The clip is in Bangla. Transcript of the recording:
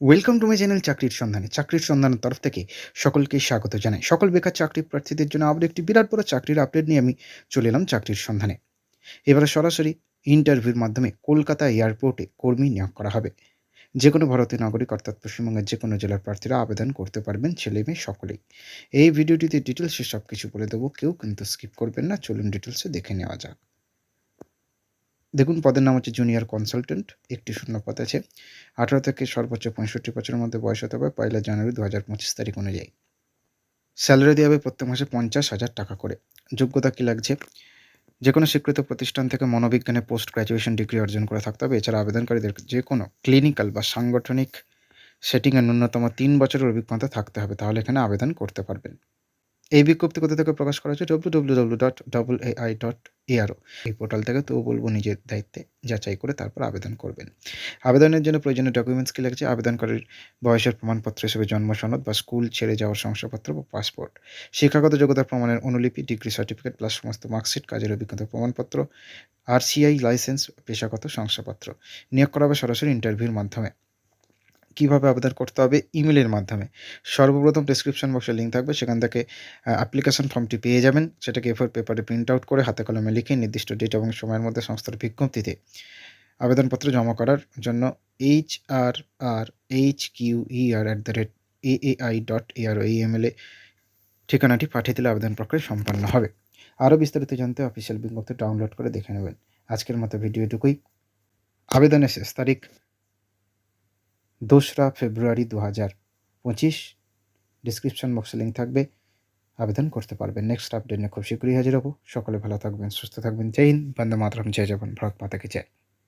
ওয়েলকাম টু মাই চ্যানেল চাকরির সন্ধানে চাকরির সন্ধানের তরফ থেকে সকলকে স্বাগত জানাই। সকল বেকার চাকরি প্রার্থীদের জন্য আবার একটি বিরাট বড় চাকরির আপডেট নিয়ে আমি চলে এলাম চাকরির সন্ধানে এবারে সরাসরি ইন্টারভিউর মাধ্যমে কলকাতা এয়ারপোর্টে কর্মী নিয়োগ করা হবে। যে কোনো ভারতীয় নাগরিক অর্থাৎ পশ্চিমবঙ্গের যে কোনো জেলার প্রার্থীরা আবেদন করতে পারবেন ছেলে মেয়ে সকলেই। এই ভিডিওটিতে ডিটেলসে সব কিছু বলে দেবো, কেউ কিন্তু স্কিপ করবেন না। চলুন ডিটেলসে দেখে নেওয়া যাক। দেখুন, পদের নাম হচ্ছে জুনিয়র কনসালটেন্ট একটি শূন্য পদ আছে। আঠারো থেকে সর্বোচ্চ পঁয়ষট্টি বছরের মধ্যে বয়স হতে হবে পয়লা জানুয়ারি দু হাজার পঁচিশ তারিখ অনুযায়ী। স্যালারি দেওয়া হবে প্রত্যেক মাসে পঞ্চাশ হাজার টাকা করে। যোগ্যতা কী লাগছে? যে কোনো স্বীকৃত প্রতিষ্ঠান থেকে মনোবিজ্ঞানে পোস্ট গ্র্যাজুয়েশন ডিগ্রি অর্জন করে থাকতে হবে। এছাড়া আবেদনকারীদের যে কোনো ক্লিনিক্যাল বা সাংগঠনিক সেটিংয়ে ন্যূনতম তিন বছরের অভিজ্ঞতা থাকতে হবে। তাহলে এখানে আবেদন করতে পারবেন। এই বিজ্ঞপ্তি কোথা থেকে প্রকাশ করা হয়েছে? W W W dot double AI dot aero এই পোর্টাল থেকে তো বলব নিজের দায়িত্বে যাচাই করে তারপর আবেদন করবেন। আবেদনের জন্য প্রয়োজনীয় ডকুমেন্টস কী লাগছে? আবেদনকারীর বয়সের প্রমাণপত্র হিসেবে জন্ম সনদ বা স্কুল ছেড়ে যাওয়ার শংসাপত্র বা পাসপোর্ট। শিক্ষাগত যোগ্যতার প্রমাণের অনুলিপি, ডিগ্রি সার্টিফিকেট প্লাস সমস্ত মার্কশিট কাজের অভিজ্ঞতার প্রমাণপত্র, আর সিআই লাইসেন্স পেশাগত শংসাপত্র নিয়োগ করা হবে সরাসরি ইন্টারভিউর মাধ্যমে। কীভাবে আবেদন করতে হবে ইমেলের মাধ্যমে। সর্বপ্রথম ডেসক্রিপশন বক্সে লিঙ্ক থাকবে, সেখান থেকে অ্যাপ্লিকেশন ফর্মটি পেয়ে যাবেন। সেটাকে এফোর পেপারে প্রিন্ট আউট করে হাতে কলমে লিখে নির্দিষ্ট ডেট এবং সময়ের মধ্যে সংস্থার বিজ্ঞপ্তিতে আবেদনপত্র জমা করার জন্য H R R H Q R at the rate A I dot A R এই ইমেলে ঠিকানাটি পাঠিয়ে দিলে আবেদন প্রক্রিয়া সম্পন্ন হবে। আরও বিস্তারিত জানতে অফিসিয়াল বিজ্ঞপ্তি ডাউনলোড করে দেখে নেবেন। আজকের মতো ভিডিও এটুকুই। আবেদনের শেষ তারিখ দোসরা ফেব্রুয়ারি দু হাজার পঁচিশ ডিসক্রিপশন বক্সে লিঙ্ক থাকবে। আবেদন করতে পারবেন। নেক্সট আপডেট নিয়ে খুব শীঘ্রই হাজির হব। সকলে ভালো থাকবেন, সুস্থ থাকবেন। জয় হিন্দ, বন্দে মাতরম, জয় যাবেন ভারত মাতাকে জয়।